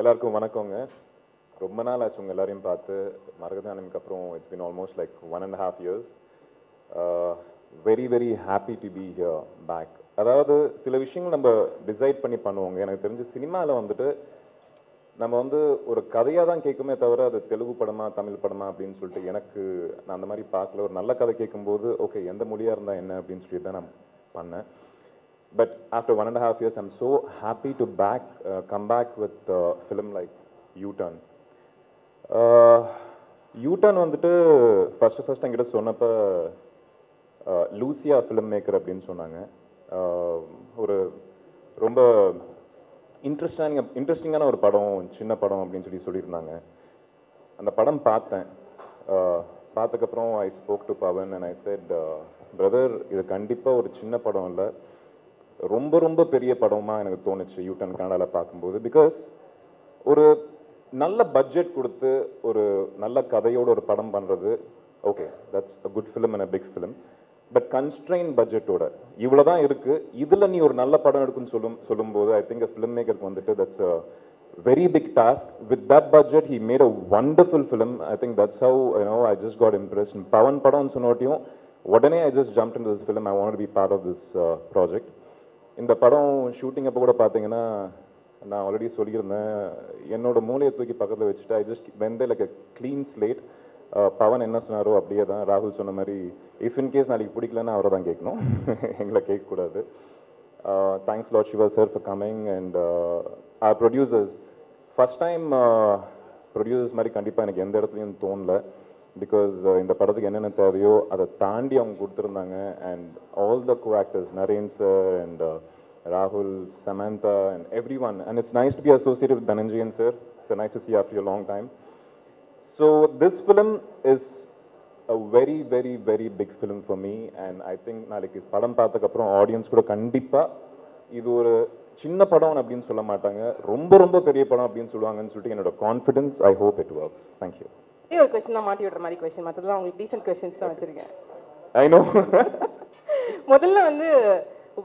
எல்லாருக்கும் வணக்கங்க. ரொம்ப நாள் ஆச்சு உங்கள் எல்லாரையும் பார்த்து. மரகதானனுக்கு அப்புறம் it's been almost like one and half years very very happy to be here back அதாவது சில விஷயங்கள் நம்ம டிசைட் பண்ணி பண்ணுவோங்க. எனக்கு தெரிஞ்சு சினிமாவில் வந்துட்டு நம்ம வந்து ஒரு கதையாக தான் கேட்குமே தவிர அது தெலுங்கு படமா தமிழ் படமா அப்படின்னு சொல்லிட்டு எனக்கு நான் அந்த மாதிரி பார்க்கல. ஒரு நல்ல கதை கேட்கும்போது ஓகே எந்த மொழியாக இருந்தால் என்ன? அப்படின்னு சொல்லி தான் நான் பண்ணேன். But after one and a half years, I'm so happy to back, uh, come back with a film like U-Turn. Uh, U-Turn வந்துட்டு ஃபஸ்ட்டு ஃபர்ஸ்ட் என்கிட்ட சொன்னப்ப லூசியா ஃபிலிம் மேக்கர் அப்படின்னு சொன்னாங்க. Uh, ஒரு ரொம்ப இன்ட்ரெஸ்டான இன்ட்ரெஸ்டிங்கான ஒரு படம் சின்ன படம் அப்படின்னு சொல்லி சொல்லியிருந்தாங்க. அந்த படம் பார்த்தேன். Uh, பார்த்ததுக்கப்புறம் I spoke to Pavan and I said brother இது கண்டிப்பாக ஒரு சின்ன படம் இல்லை. ரொம்ப ரொம்ப பெரிய படமா எனக்கு தோணுச்சு யூட்டன் கனடாவில் பார்க்கும்போது. பிகாஸ் ஒரு நல்ல பட்ஜெட் கொடுத்து ஒரு நல்ல கதையோட ஒரு படம் பண்ணுறது okay that's a good film and a big film but constrain பட்ஜெட்டோட இவ்வளோ தான் இருக்குது இதில் நீ ஒரு நல்ல படம் எடுக்குன்னு சொல்லும் சொல்லும்போது ஐ திங்க் ஃபிலிம் மேக்கருக்கு வந்துட்டு that's a very big task with that budget he made a wonderful film I think that's how I know I just got impress Pavan படம்னு சொன்னோட்டியும் உடனே I just jump in this film I want be part of this project இந்த படம் shooting அப்போ கூட பார்த்தீங்கன்னா நான் already சொல்லியிருந்தேன். என்னோட மூளையை தூக்கி பக்கத்தில் வச்சுட்டு I just went like a clean slate Pavan என்ன சொன்னாரோ அப்படியே தான் ராகுல் சொன்ன மாதிரி இஃப் இன் கேஸ் நாளைக்கு பிடிக்கலன்னா அவரை தான் கேட்கணும். எங்களை கேட்கக்கூடாது. Thanks lot Siva sir for coming and our producers first time producers மாதிரி கண்டிப்பாக எனக்கு எந்த இடத்துலையும் தோணல. பிகாஸ் uh, இந்த படத்துக்கு என்னென்ன தேவையோ அதை தாண்டி அவங்க கொடுத்துருந்தாங்க. And all the co actors Naren sir and ராகுல் Samantha and every one and it's nice to be associate with Dhananjayan sir it's nice to see after long time so this film is a very very very big film for me and I think நாளைக்கு படம் பார்த்ததுக்கப்புறம் audience கூட கண்டிப்பாக இது ஒரு சின்ன படம் அப்படின்னு சொல்ல மாட்டாங்க. ரொம்ப ரொம்ப பெரிய படம் அப்படின்னு சொல்லுவாங்கன்னு சொல்லிட்டு என்னோட confidence I hope it works thank you ஒரே ஒரு கொஸ்டின் தான் மாட்டி விடுற மாதிரி கொஸ்டின் மற்றதெல்லாம் உங்களுக்கு டீசென்ட் கொஸ்டின்ஸ் தான் வச்சிருக்கேன். ஐ நோ முதல்ல வந்து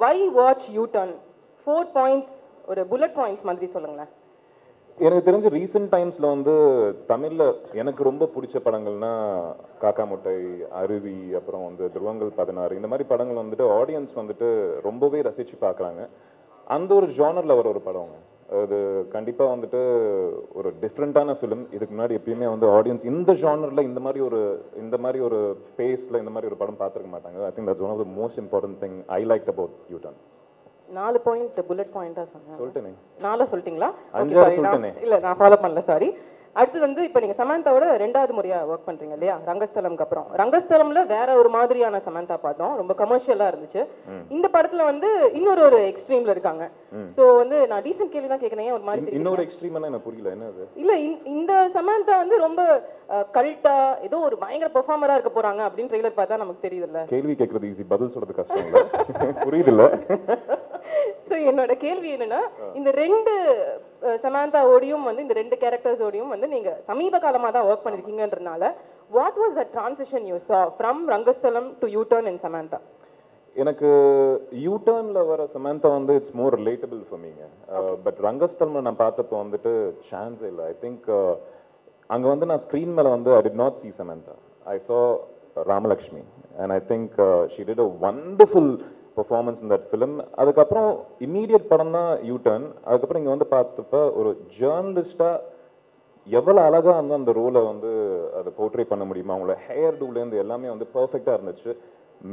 why watch U Turn four points ஒரு புல்லட் பாயிண்ட்ஸ் மாதிரி சொல்லுங்களேன். எனக்கு தெரிஞ்ச ரீசெண்ட் டைம்ஸ்ல வந்து தமிழ்ல எனக்கு ரொம்ப பிடிச்ச படங்கள்னா காக்கா முட்டை அருவி அப்புறம் வந்து துருவங்கள் பதினாறு இந்த மாதிரி படங்கள் வந்துட்டு ஆடியன்ஸ் வந்துட்டு ரொம்பவே ரசிச்சு பார்க்கறாங்க அந்த ஒரு ஜானர்ல வர ஒரு படங்க அது கண்டிப்பா வந்துட்டு ஒரு டிஃப்ரெண்டான ஃபிலிம் இதுக்கு முன்னாடி எப்பயுமே வந்து ஆடியன்ஸ் இந்த ஜானர்ல இந்த மாதிரி ஒரு இந்த மாதிரி ஒரு பேஸ்ல இந்த மாதிரி ஒரு படம் பார்த்துருக்க மாட்டாங்க. I think that's one of the most important thing I like about U Turn நாலு பாயிண்ட் புல்லட் பாயிண்டா சொன்னேன். சொல்லிட்டேனே. நாலா சொல்லிட்டீங்களா. இல்ல நான் ஃபாலோ பண்ணல சாரி அடுத்து வந்து இப்போ நீங்க சமந்தாவோட ரெண்டாவது முறையா ஒர்க் பண்றீங்க இல்லையா? ரங்கஸ்தலம்க்கு அப்புறம். ரங்கஸ்தலம்ல வேற ஒரு மாதிரியான சமந்தா பார்த்தோம் ரொம்ப கமர்ஷியலா இருந்துச்சு. இந்த படத்துல வந்து இன்னொரு ஒரு எக்ஸ்ட்ரீம்ல இருக்காங்க. சோ வந்து நான் டீசென்ட் கேள்வி தான் கேக்குறேன். ஏன் ஒரு மாதிரி? இன்னொரு எக்ஸ்ட்ரீம்னா எனக்கு புரியல. என்ன இல்ல இந்த- சமந்தா வந்து ரொம்ப கல்ட்டா ஏதோ ஒரு பயங்கர பெர்ஃபார்மரா இருக்க போறாங்க அப்படின்னு ட்ரெய்லர் பார்த்தா நமக்கு தெரியுதுல்ல. கேள்வி கேட்கறது ஈஸி பதில் சொல்றது கஷ்டம் இல்ல. புரியுதுல்ல. ஸோ என்னோட கேள்வி என்னன்னா இந்த ரெண்டு சமந்தா ஓடியும் வந்து இந்த ரெண்டு கேரக்டர்ஸ் ஓடியும் வந்து நீங்க சமீப காலமா தான் work பண்ணிருக்கீங்கன்றனால what was the transition you saw from Rangasthalam to U Turn in Samantha எனக்கு யூடர்ன்ல வர சமந்தா வந்து இட்ஸ் மோர் ரிலேட்டபிள் ஃபார் மீங்க பட் ரங்கஸ்தல்ல நான் பார்த்தப்போ வந்துட்டு சான்ஸ் இல்லை. ஐ திங்க் அங்க வந்து நான் ஸ்க்ரீன் மேல வந்து I did not see Samantha I saw Ramalakshmi and I think she did a wonderful performance in that film அதுக்கப்புறம் இம்மீடியட் படம் தான் யூடர்ன் அதுக்கப்புறம் இங்க வந்து பார்த்தப்ப ஒரு ஜேர்னலிஸ்டா எவ்வளவு அழகா வந்து அந்த ரோலை வந்து அதை போர்ட்ரே பண்ண முடியுமா அவங்களோட ஹேர் டூலேருந்து எல்லாமே வந்து பர்ஃபெக்டா இருந்துச்சு.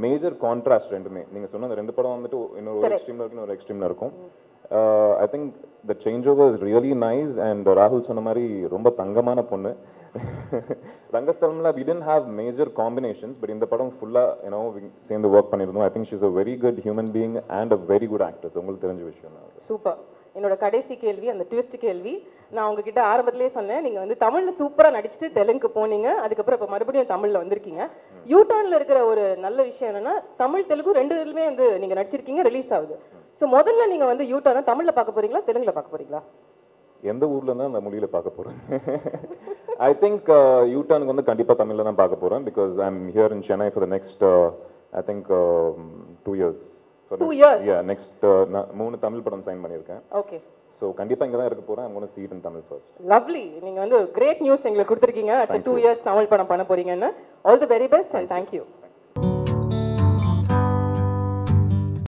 மேஜர் கான்ட்ராஸ்ட் ரெண்டுமே. நீங்க சொன்ன அந்த ரெண்டு படம் வந்துட்டு இன்னொரு ஒரு எக்ஸ்ட்ரீம்ல இருக்கும் இன்னொரு எக்ஸ்ட்ரீம்ல இருக்கும். I think the change over is really nice and ராகுல் சொன்ன மாதிரி ரொம்ப தங்கமான பொண்ணு. ரங்கஸ்தலம்ல we tend have major combinations but இந்த படம் ஃபுல்லா யூனோ சேர்ந்து ஒர்க் பண்ணியிருந்தோம். I think she's a very good human being and a very good actors உங்களுக்கு தெரிஞ்ச விஷயம். சூப்பர் என்னோட கடைசி கேள்வி அந்த ட்விஸ்ட் கேள்வி. நான் உங்ககிட்ட ஆரம்பத்திலேயே சொன்னேன் நீங்க வந்து தமிழ்ல சூப்பரா நடிச்சுட்டு தெலுங்கு போனீங்க அதுக்கப்புறம் இப்போ மறுபடியும் தமிழ்ல வந்திருக்கீங்க. யூ டர்ன்ல இருக்கிற ஒரு நல்ல விஷயம் என்னன்னா தமிழ் தெலுங்கு ரெண்டு இதுலயுமே வந்து நீங்க நடிச்சிருக்கீங்க ரிலீஸ் ஆகுது. ஸோ முதல்ல நீங்க வந்து யூ டர்னை தமிழ்ல பார்க்க போறீங்களா தெலுங்குல பார்க்க போறீங்களா? எந்த ஊர்ல இருந்தா அந்த மொழியில பார்க்க போறேன். ஐ திங்க் யூடர்னுக்கு வந்து கண்டிப்பா தமிழ்ல தான் பார்க்க போறேன் because I am here in Chennai for the next I think two years Two years? Yeah next மூணு தமிழ் படம் சைன் பண்ணியிருக்கேன். ஓகே ஸோ கண்டிப்பாக இங்கே தான் இருக்க போகிறேன் to see it in Tamil first lovely நீங்க வந்து ஒரு கிரேட் நியூஸ் எங்களுக்கு கொடுத்துருக்கீங்க. அடுத்த டூ இயர்ஸ் தமிழ் படம் பண்ண போறீங்கன்னு. All the very best and thank you